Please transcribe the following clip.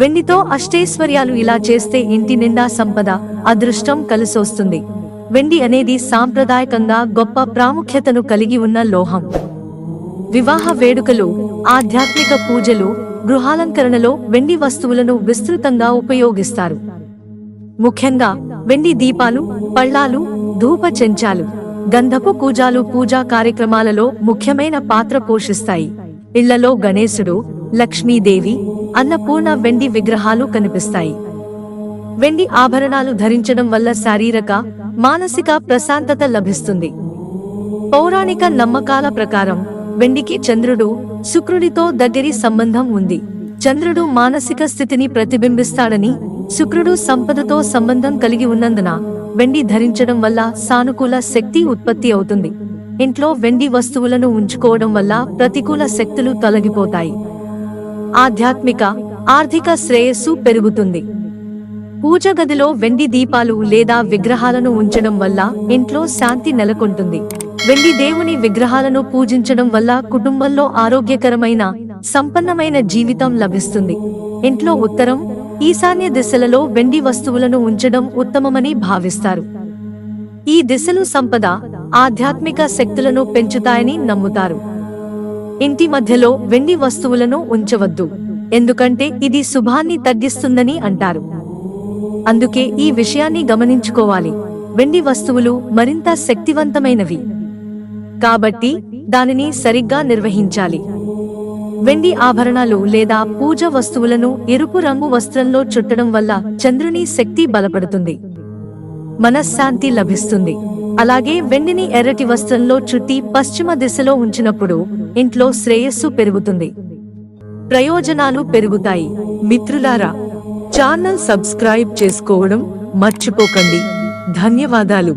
వెండితో అష్టైశ్వర్యాలు ఇలా చేస్తే ఇంటి నిండా సంపద అదృష్టం కలిసొస్తుంది. వెండి అనేది సాంప్రదాయకంగా గొప్ప ప్రాముఖ్యతను కలిగి ఉన్న లోహం. వివాహ వేడుకలు ఆధ్యాత్మిక పూజలు గృహాలంకరణలో వెండి వస్తువులను విస్తృతంగా ఉపయోగిస్తారు. ముఖ్యంగా వెండి దీపాలు పళ్ళాలు ధూప చెంచాలు గంధపు కూజాలు పూజా కార్యక్రమాలలో ముఖ్యమైన పాత్ర పోషిస్తాయి. ఇళ్ళలో గణేశుడు లక్ష్మీదేవి అన్నపూర్ణ వెండి విగ్రహాలు కనిపిస్తాయి. వెండి ఆభరణాలు ధరించడం వల్ల శారీరక మానసిక ప్రశాంతత లభిస్తుంది. పౌరాణిక నమ్మకాల ప్రకారం వెండికి చంద్రుడు శుక్రుడితో దగ్గరి సంబంధం ఉంది. చంద్రుడు మానసిక స్థితిని ప్రతిబింబిస్తాడని శుక్రుడు సంపదతో సంబంధం కలిగి ఉన్నందున వెండి ధరించడం వల్ల సానుకూల శక్తి ఉత్పత్తి అవుతుంది. ఇంట్లో వెండి వస్తువులను ఉంచుకోవడం వల్ల ప్రతికూల శక్తులు తొలగిపోతాయి. ఆధ్యాత్మిక ఆర్థిక శ్రేయస్సు పెరుగుతుంది. పూజ గదిలో వెండి దీపాలు లేదా విగ్రహాలను ఉంచడం వల్ల ఇంట్లో శాంతి నెలకొంటుంది. వెండి దేవుని విగ్రహాలను పూజించడం వల్ల కుటుంబంలో ఆరోగ్యకరమైన సంపన్నమైన జీవితం లభిస్తుంది. ఇంట్లో ఉత్తరం ఈశాన్య దిశలలో వెండి వస్తువులను ఉంచడం ఉత్తమమని భావిస్తారు. ఈ దిశలు సంపద ఆధ్యాత్మిక శక్తులను పెంచుతాయని నమ్ముతారు. ఇంటి మధ్యలో వెండి వస్తువులను ఉంచవద్దు. ఎందుకంటే ఇది శుభాన్ని తగ్గిస్తుందని అంటారు. అందుకే ఈ విషయాన్ని గమనించుకోవాలి. వెండి వస్తువులు మరింత శక్తివంతమైనవి. కాబట్టి దానిని సరిగ్గా నిర్వహించాలి. వెండి ఆభరణాలు లేదా పూజ వస్తువులను ఎరుపు రంగు వస్త్రంలో చుట్టడం వల్ల చంద్రుని శక్తి బలపడుతుంది. మనశ్శాంతి లభిస్తుంది. అలాగే వెండిని ఎర్రటి వస్త్రంలో చుట్టి పశ్చిమ దిశలో ఉంచినప్పుడు ఇంట్లో శ్రేయస్సు పెరుగుతుంది. ప్రయోజనాలు పెరుగుతాయి. మిత్రులారా ఛానల్ సబ్స్క్రైబ్ చేసుకోవడం మర్చిపోకండి. ధన్యవాదాలు.